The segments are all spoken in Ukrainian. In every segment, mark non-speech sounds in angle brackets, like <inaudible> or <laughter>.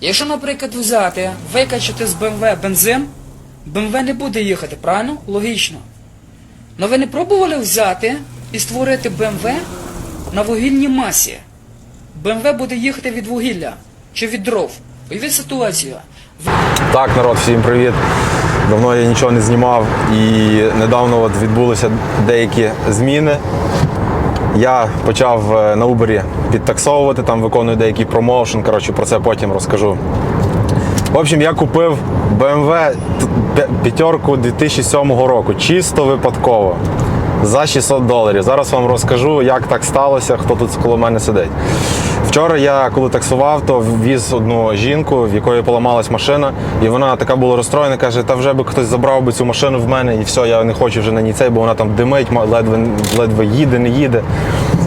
Якщо, наприклад, взяти, викачати з БМВ бензин, БМВ не буде їхати, правильно? Логічно. Но ви не пробували взяти і створити БМВ на вугільній масі. БМВ буде їхати від вугілля чи від дров. Уявіть ситуацію. Так, народ, всім привіт. Давно я нічого не знімав і недавно от відбулися деякі зміни. Я почав е, на Uber підтаксовувати, там виконую деякий промоушен. Коротше, про це потім розкажу. В общем, я купив BMW п'ятерку 2007 року, чисто випадково. За 600 доларів. Зараз вам розкажу, як так сталося, хто тут коло мене сидить. Вчора я, коли таксував, то віз одну жінку, в якої поламалась машина, і вона така була розстроєна, каже, та вже би хтось забрав би цю машину в мене, і все, я не хочу вже на ній цей, бо вона там димить, ледве, ледве їде, не їде.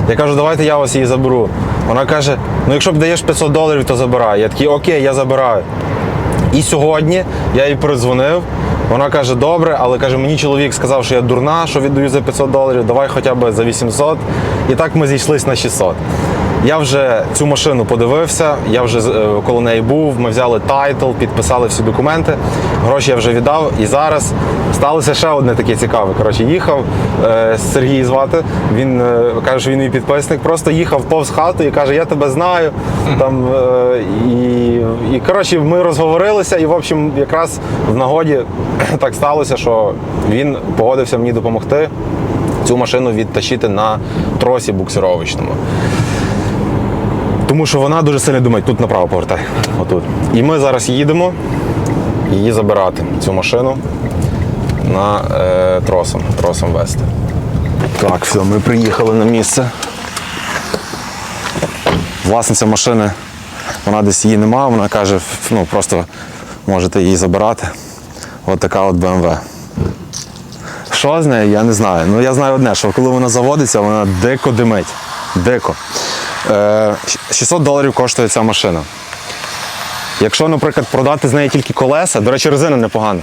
Я кажу, давайте я вас її заберу. Вона каже: ну якщо б даєш 500 доларів, то забирай. Я такий, окей, я забираю. І сьогодні я їй передзвонив. Вона каже, добре, але каже, мені чоловік сказав, що я дурна, що віддаю за 500 доларів, давай хоча б за 800. І так ми зійшлися на 600. Я вже цю машину подивився, я вже е, коло неї був, ми взяли тайтл, підписали всі документи. Гроші я вже віддав. І зараз сталося ще одне таке цікаве. Коротше, їхав е, Сергій звати. Він е, каже, що він мій підписник. Просто їхав повз хату і каже, я тебе знаю. Там, і, і коротше, ми розговорилися, і в общем, якраз в нагоді <clears throat> так сталося, що він погодився мені допомогти цю машину відтащити на тросі буксировочному. Тому що вона дуже сильно думає, тут направо повертай. Отут. І ми зараз їдемо її забирати, цю машину на е, тросом, тросом вести. Так, все, ми приїхали на місце. Власниця машини, вона десь її нема, вона каже, ну просто можете її забирати. От така от BMW. Що з нею, я не знаю. Ну я знаю одне, що коли вона заводиться, вона дико димить. Дико. Е, 600 доларів коштує ця машина. Якщо, наприклад, продати з неї тільки колеса, до речі, резина непогана.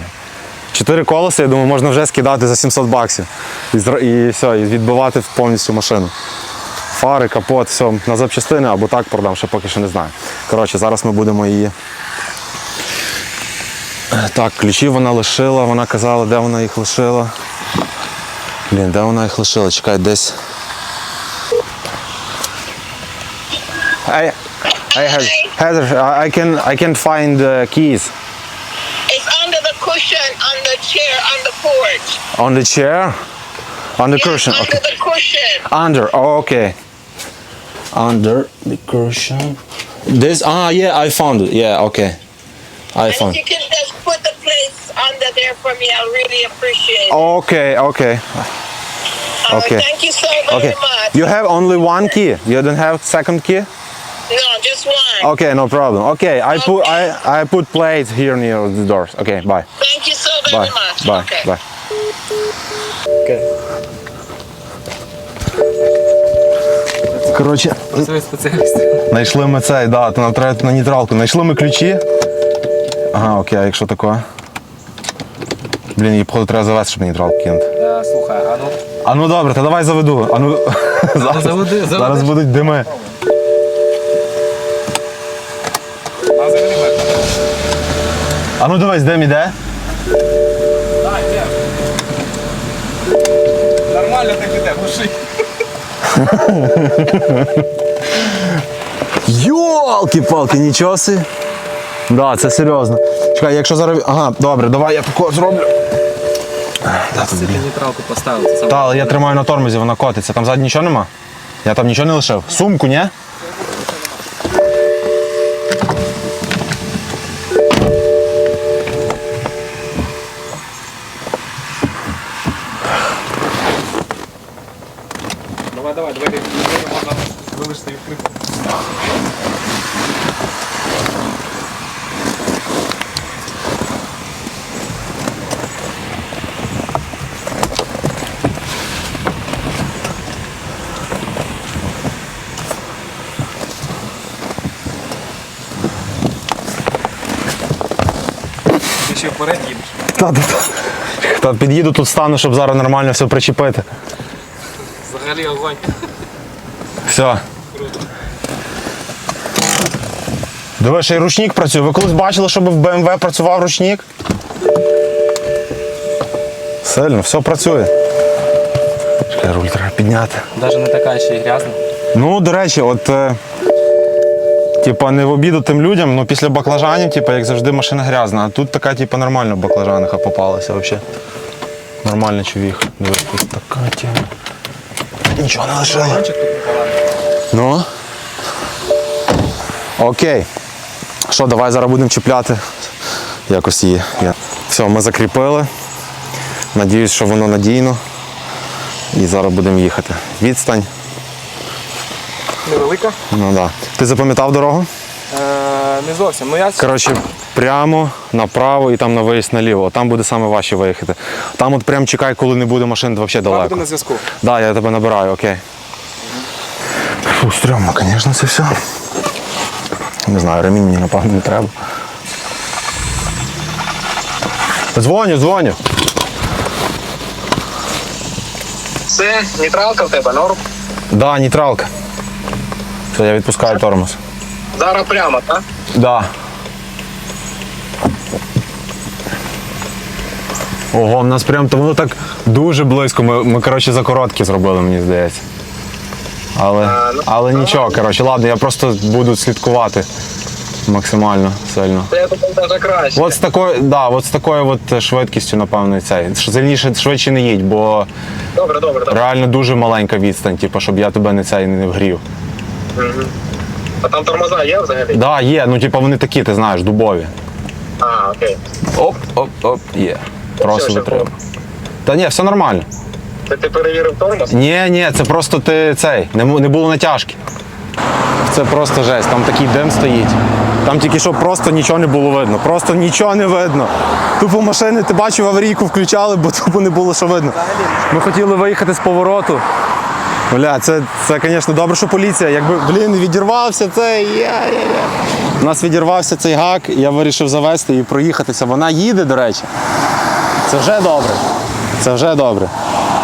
Чотири колеса, я думаю, можна вже скидати за 700 баксів. І, і все, і відбивати повністю машину. Фари, капот, все, на запчастини або так продам, ще поки що не знаю. Коротше, зараз ми будемо її. Е, Так, ключі вона лишила, вона казала, де вона їх лишила. Блін, де вона їх лишила? Чекай, десь. I, I have, Heather, I can, I can find the keys It's under the cushion on the chair on the porch. on the chair, on the cushion. under Okay. the cushion. Under. Oh, okay. Under the cushion. This. Ah, yeah, I found it. Yeah, okay. I And found. if you can just put the place under there for me, I'll really appreciate it. Okay, okay, right, okay. thank you so very okay. much. You have only one key. You don't have second key. No, just one. Okay, no problem. Okay, I put I I put plates here near the doors. Okay, bye. Thank you so very Bye. much. Bye. Okay. Bye. Коротше, знайшли ми цей, да, то нам треба на нейтралку. Знайшли ми ключі. Ага, окей, а якщо таке? Блін, її походу треба завести, щоб нейтралку кинути. Слухай, а ну А ну добре, то давай заведу. А ну <laughs> зараз, заведи, заведи. зараз будуть дими. а взагалі А ну дивись, дим іде. Нормально так іде, глуши. Йолки-палки, нічого си. Да, це серйозно. Чекай, якщо зараз. Ага, добре, давай я тако зроблю. Да, тут, блін. нейтралку поставити. Та, але я тримаю на тормозі, вона котиться. Там ззаді нічого нема? Я там нічого не лишив. Сумку, ні? Залишити відкрити. Ти ще вперед їдеш. Та, та, та. Та під'їду тут стану, щоб зараз нормально все причепити. Взагалі огонь. Все. Круто. Диви, ще й ручник працює. Ви колись бачили, щоб в BMW працював ручник? Сильно, все працює. Чекай, руль треба підняти. Навіть не така ще й грязна. Ну, до речі, от. Е, типа, не в обіду тим людям, ну після баклажанів, типа, як завжди, машина грязна. А тут така, типа, нормально в баклажанах попалася взагалі. Нормальна човіха. Дивись, тут така тема. Нічого не лишила. Ну. Окей. Що, давай зараз будемо чіпляти. Якось її. Я- Все, ми закріпили. Надіюсь, що воно надійно. І зараз будемо їхати. Відстань. Невелика. Ну да. Ти запам'ятав дорогу? Е, не зовсім. Ну я Коротше, прямо направо і там на виїзд наліво. Там буде саме важче виїхати. Там от прям чекай, коли не буде машин взагалі далеко. буду на зв'язку. Да, я тебе набираю, окей. Фу, стрьомно, звісно, це все. Не знаю, ремінь мені напевно не треба. Дзвоню, дзвоню. Все, нейтралка в тебе, норм. Да, нейтралка. Все, я відпускаю тормоз. Зараз прямо, так? Да. Ого, у нас прям то воно так дуже близько. Ми, ми коротше, за короткі зробили, мені здається. Але, ну, але нічого, коротше, ладно, я просто буду слідкувати максимально сильно. Це я навіть краще. От з такою, да, от з такою от швидкістю, напевно, цей. Сильніше швидше не їдь, бо Добре, добре, добре. реально дуже маленька відстань, типу, щоб я тебе не цей не вгрів. А там тормоза є взагалі? Да, є, ну типу вони такі, ти знаєш, дубові. А, окей. Оп, оп, оп, є. Просто витримав. Та ні, все нормально. Це ти перевірив тормоз? Ні, ні, це просто ти цей, не, не було натяжки. Це просто жесть, там такий дим стоїть. Там тільки що просто нічого не було видно. Просто нічого не видно. Тупо машини, ти бачив, аварійку включали, бо <laughs> тупо не було що видно. Ми хотіли виїхати з повороту. Бля, це, це, звісно, добре, що поліція. Якби, блін, відірвався цей. Я-я-я. У нас відірвався цей гак, я вирішив завести і проїхатися. Вона їде, до речі. Це вже добре. Це вже добре.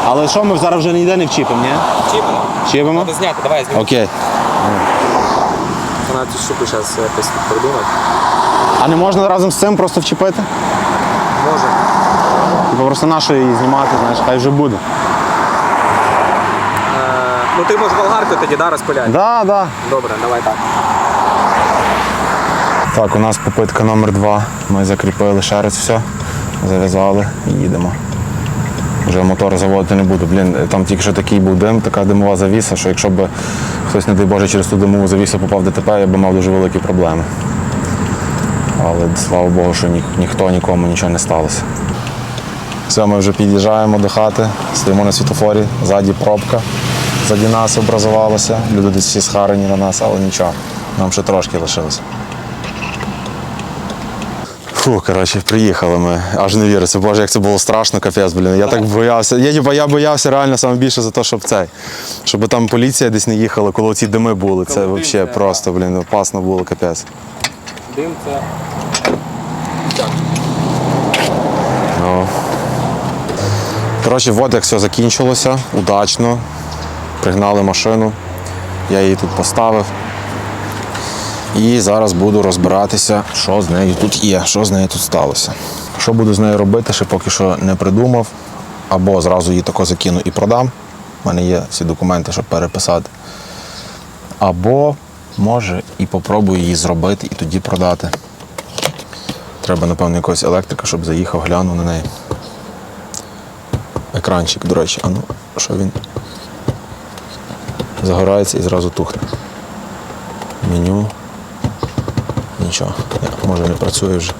Але що ми зараз вже ніде не вчіпимо, ні? Чіпимо. Чіпимо? Треба зняти, давай знімемо. Окей. 12 штук зараз якось придумати. А не можна разом з цим просто вчепити? Може. Типу просто нашу її знімати, знаєш, хай вже буде. Е, ну ти можеш болгарку тоді, да, розпиляти? Да, да. Добре, давай так. Так, у нас попитка номер два. Ми закріпили раз все, зав'язали і їдемо. Вже мотор заводити не буду. Блін, там тільки що такий був дим, така димова завіса, що якщо б хтось, не дай Боже, через ту димову завісу попав в ДТП, я б мав дуже великі проблеми. Але слава Богу, що ні, ніхто нікому нічого не сталося. Все, ми вже під'їжджаємо до хати, стоїмо на світофорі, ззаді пробка. Ззаді нас образувалася. Люди десь всі схарені на нас, але нічого. Нам ще трошки лишилося. Фу, коротше, приїхали ми. Аж не віриться. Боже, як це було страшно, капець, блін. Я так боявся. Я, ніби, я боявся реально саме більше за те, щоб цей. Щоб там поліція десь не їхала, коли ці дими були. Це взагалі просто, блін, опасно було капець. Дим це. Ну. Коротше, от як все закінчилося, удачно. Пригнали машину, я її тут поставив. І зараз буду розбиратися, що з нею тут є, що з нею тут сталося. Що буду з нею робити, ще поки що не придумав. Або зразу її тако закину і продам. У мене є всі документи, щоб переписати. Або, може, і попробую її зробити і тоді продати. Треба, напевно, якогось електрика, щоб заїхав, глянув на неї. Екранчик, до речі, а ну, що він загорається і зразу тухне. Меню. Нічого, може не працює вже.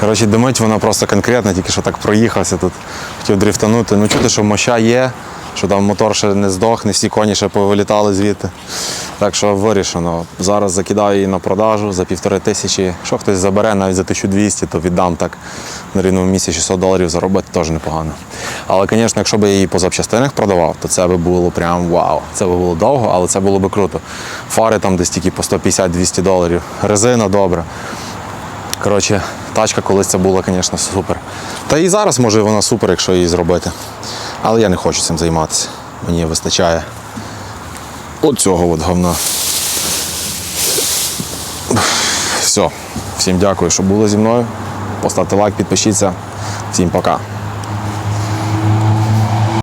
Коротше, димить вона просто конкретно, тільки що так проїхався тут. Хотів дрифтанути. Ну чути, що моща є, що там мотор ще не здох, не всі коні ще повилітали звідти. Так що вирішено. Зараз закидаю її на продажу за півтори тисячі. Що хтось забере навіть за 1200, то віддам так на рівному місці 600 доларів заробити теж непогано. Але, звісно, якщо б я її по запчастинах продавав, то це би було прям вау. Це би було довго, але це було би круто. Фари там десь тільки по 150-200 доларів. Резина добра. Коротше, тачка колись це була, звісно, супер. Та і зараз може вона супер, якщо її зробити. Але я не хочу цим займатися. Мені вистачає оцього цього от говна. Все. Всім дякую, що були зі мною. Поставте лайк, підпишіться. Всім пока.